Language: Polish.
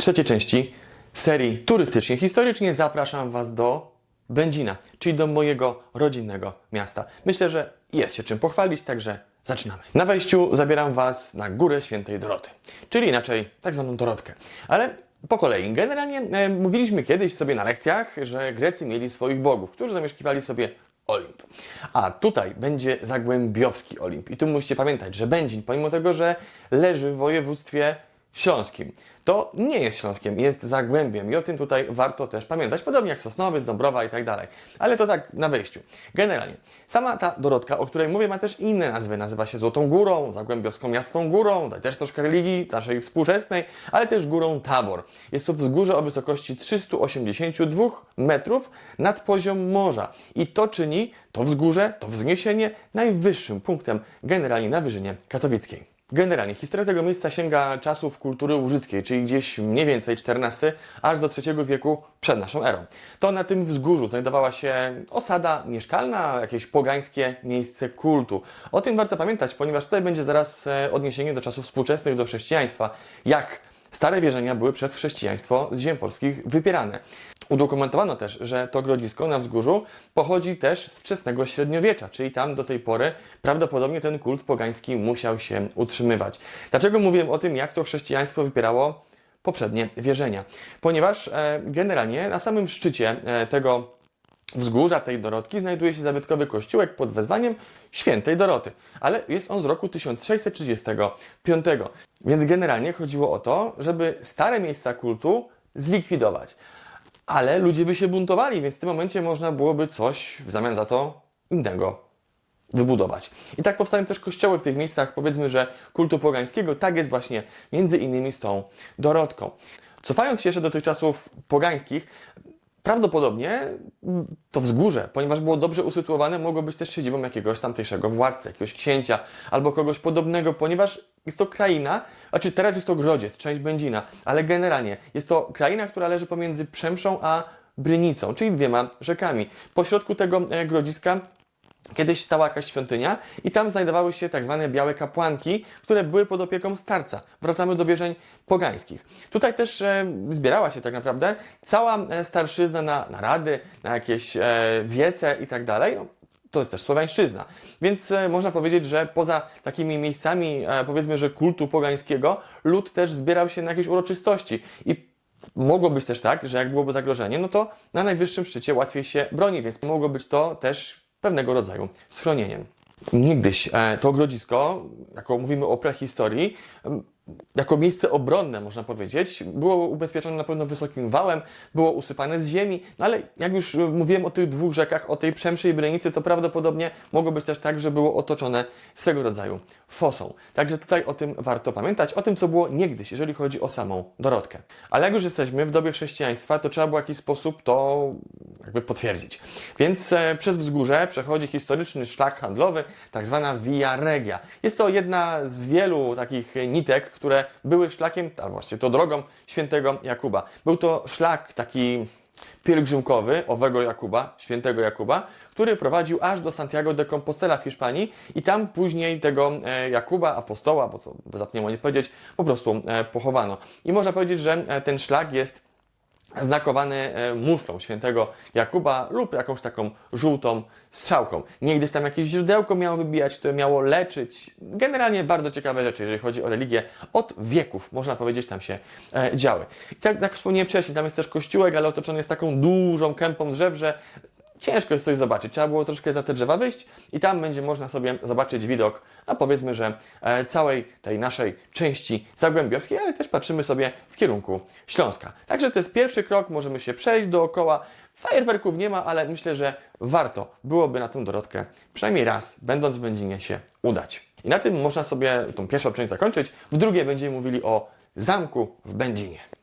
trzeciej części serii turystycznie historycznie zapraszam Was do Będzina, czyli do mojego rodzinnego miasta. Myślę, że jest się czym pochwalić, także zaczynamy. Na wejściu zabieram Was na Górę Świętej Doroty, czyli inaczej tak zwaną Dorotkę. Ale po kolei. Generalnie e, mówiliśmy kiedyś sobie na lekcjach, że Grecy mieli swoich bogów, którzy zamieszkiwali sobie Olimp. A tutaj będzie Zagłębiowski Olimp. I tu musicie pamiętać, że Będzin, pomimo tego, że leży w województwie śląskim, to nie jest Śląskiem, jest Zagłębiem i o tym tutaj warto też pamiętać, podobnie jak Sosnowiec, Dąbrowa i tak dalej. Ale to tak na wejściu. Generalnie, sama ta Dorotka, o której mówię, ma też inne nazwy. Nazywa się Złotą Górą, Zagłębiowską Jasną Górą, też troszkę religii naszej współczesnej, ale też Górą Tabor. Jest to wzgórze o wysokości 382 metrów nad poziom morza i to czyni to wzgórze, to wzniesienie najwyższym punktem generalnie na Wyżynie Katowickiej. Generalnie historia tego miejsca sięga czasów kultury łużyckiej, czyli gdzieś mniej więcej XIV aż do III wieku przed naszą erą. To na tym wzgórzu znajdowała się osada mieszkalna, jakieś pogańskie miejsce kultu. O tym warto pamiętać, ponieważ tutaj będzie zaraz e, odniesienie do czasów współczesnych, do chrześcijaństwa. Jak stare wierzenia były przez chrześcijaństwo z ziem polskich wypierane. Udokumentowano też, że to grodzisko na wzgórzu pochodzi też z wczesnego średniowiecza, czyli tam do tej pory prawdopodobnie ten kult pogański musiał się utrzymywać. Dlaczego mówiłem o tym, jak to chrześcijaństwo wypierało poprzednie wierzenia? Ponieważ e, generalnie na samym szczycie e, tego wzgórza tej Dorotki znajduje się zabytkowy kościółek pod wezwaniem Świętej Doroty, ale jest on z roku 1635. Więc generalnie chodziło o to, żeby stare miejsca kultu zlikwidować. Ale ludzie by się buntowali, więc w tym momencie można byłoby coś w zamian za to innego wybudować. I tak powstają też kościoły w tych miejscach, powiedzmy, że kultu pogańskiego. Tak jest właśnie między innymi z tą Dorotką. Cofając się jeszcze do tych czasów pogańskich, Prawdopodobnie to wzgórze, ponieważ było dobrze usytuowane, mogło być też siedzibą jakiegoś tamtejszego władcy, jakiegoś księcia albo kogoś podobnego, ponieważ jest to kraina, znaczy teraz jest to Grodziec, część Będzina, ale generalnie jest to kraina, która leży pomiędzy Przemszą a Brynicą, czyli dwiema rzekami. Pośrodku tego e, grodziska Kiedyś stała jakaś świątynia i tam znajdowały się tak zwane białe kapłanki, które były pod opieką starca. Wracamy do wierzeń pogańskich. Tutaj też e, zbierała się tak naprawdę cała e, starszyzna na, na rady, na jakieś e, wiece i tak dalej. To jest też słowiańszczyzna. Więc e, można powiedzieć, że poza takimi miejscami, e, powiedzmy, że kultu pogańskiego, lud też zbierał się na jakieś uroczystości. I Mogło być też tak, że jak byłoby zagrożenie, no to na najwyższym szczycie łatwiej się broni, więc mogło być to też pewnego rodzaju schronieniem. Niegdyś e, to grodzisko, jako mówimy o prehistorii, jako miejsce obronne, można powiedzieć, było ubezpieczone na pewno wysokim wałem, było usypane z ziemi, no ale jak już e, mówiłem o tych dwóch rzekach, o tej Przemszy i to prawdopodobnie mogło być też tak, że było otoczone swego rodzaju fosą. Także tutaj o tym warto pamiętać, o tym, co było niegdyś, jeżeli chodzi o samą Dorotkę. Ale jak już jesteśmy w dobie chrześcijaństwa, to trzeba było w jakiś sposób to jakby potwierdzić. Więc e, przez wzgórze przechodzi historyczny szlak handlowy, tak zwana Via Regia. Jest to jedna z wielu takich nitek, które były szlakiem, albo właściwie to drogą świętego Jakuba. Był to szlak taki pielgrzymkowy owego Jakuba, świętego Jakuba, który prowadził aż do Santiago de Compostela w Hiszpanii i tam później tego e, Jakuba, apostoła, bo to zapomniałem nie powiedzieć, po prostu e, pochowano. I można powiedzieć, że e, ten szlak jest znakowany e, muszlą świętego Jakuba lub jakąś taką żółtą strzałką. Niegdyś tam jakieś źródełko miało wybijać, które miało leczyć. Generalnie bardzo ciekawe rzeczy, jeżeli chodzi o religię. Od wieków, można powiedzieć, tam się e, działy. I tak jak wspomniałem wcześniej, tam jest też kościółek, ale otoczony jest taką dużą kępą drzew, że ciężko jest coś zobaczyć. Trzeba było troszkę za te drzewa wyjść i tam będzie można sobie zobaczyć widok, a powiedzmy, że e, całej tej naszej części zagłębiowskiej, ale też patrzymy sobie w kierunku Śląska. Także to jest pierwszy krok, możemy się przejść dookoła. Fajerwerków nie ma, ale myślę, że warto byłoby na tę Dorotkę przynajmniej raz, będąc w Będzinie, się udać. I na tym można sobie tą pierwszą część zakończyć. W drugiej będziemy mówili o zamku w Będzinie.